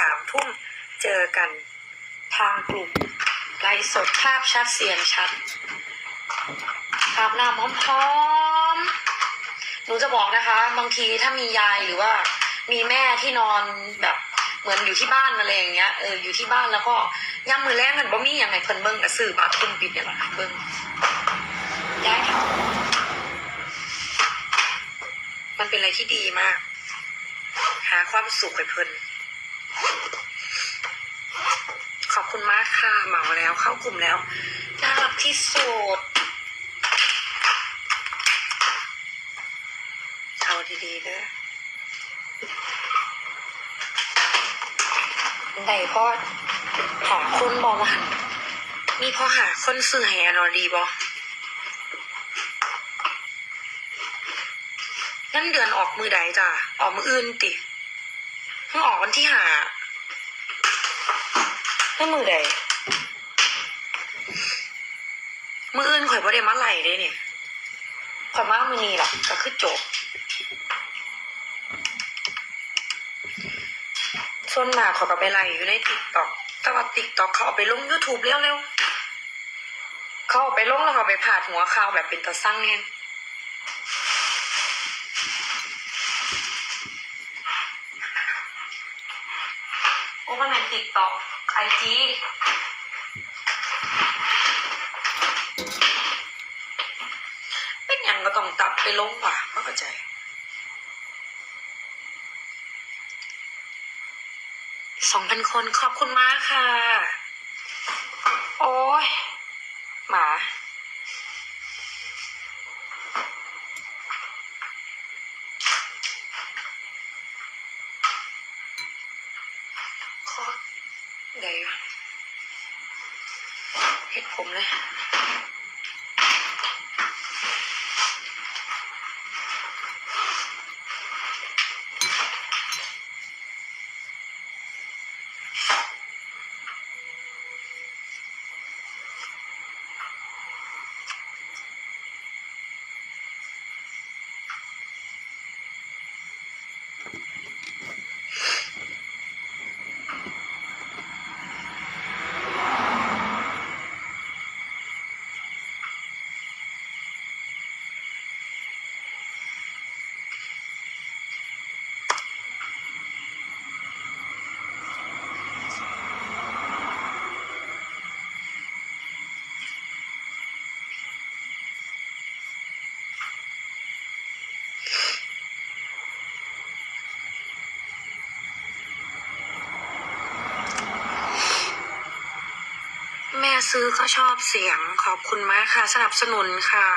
สามทุ่มเจอกันทางกลุ่มไลฟ์สดภาพชัดเสียงชัดอาบน้ำพร้อมๆหนูจะบอกนะคะ บางทีถ้ามียายหรือว่ามีแม่ที่นอนแบบเหมือนอยู่ที่บ้านอะไรอย่างเงี้ยเอออยู่ที่บ้านแล้วก็ย่ำมือแรกกันบ่มีอย่างไงเพิ่นเบิ่งกับสื่อบัตรคุมปิดเนี่ยหละเบิ่งยายทำมันเป็นอะไรที่ดีมาก หาความสุขให้เพิ่น ขอบ คุณมากค่ะเหมาแล้วเข้ากลุ่มแล้วน่ารักที่สุดเอาดีๆเด้อได้พอหาคนบอมาหันมีพ่อหาคนซื้อให้อนอดีบอนั่นเดือนออกมือใดจ้ะออกมืออื่นติเพิ่งออกวันที่หา เพิ่มือใดมืออื่นข่อยบ่ได้มาไหลเด้เนี่ยข่อยมามือนี้ล่ะ ก็คือจบส่วนมากเขาก็ไปไล่อยู่ในติ๊กต็อกแต่ว่าติ๊กต็อกเขาเอาไปลง YouTube เร็วๆเขาเอาไปลงแล้วเขาไปผ่าหัวข่าวแบบเป็นตะสั่งแน่น อ้มันเป็นติ๊กต็อกไอจีเป็นอย่างก็ต้องตับไปลงว่ะเข้าใจสองพันคนขอบคุณมากค่ะ โอ้ยหมา ขอเดี๋ยว เห็ดผมเลย ซื้อก็ชอบเสียงขอบคุณมากค่ะ สนับสนุนค่ะ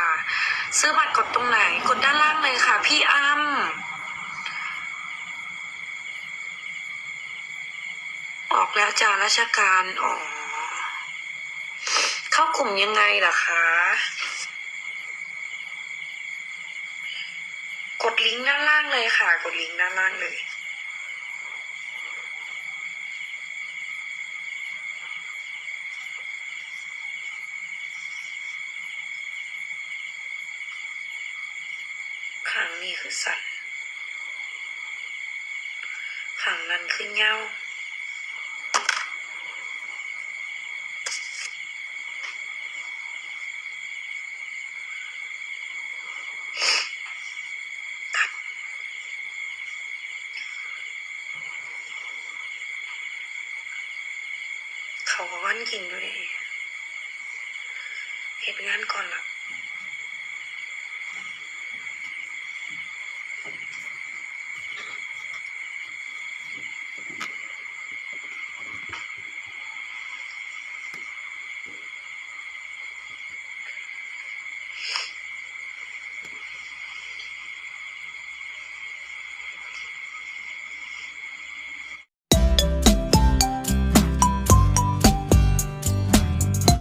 ซื้อบัตรกดตรงไหน กดด้านล่างเลยค่ะ พี่อ้ำออกแล้วจ้าราชการอ๋อเข้ากลุ่มยังไงล่ะคะ กดลิงก์ด้านล่างเลยค่ะ กดลิงก์ด้านล่างเลย ขัง นี่คือสัตว์ขังนั้นคือเหย้าเขาก็วันกินด้วยเหตุงานก่อนละ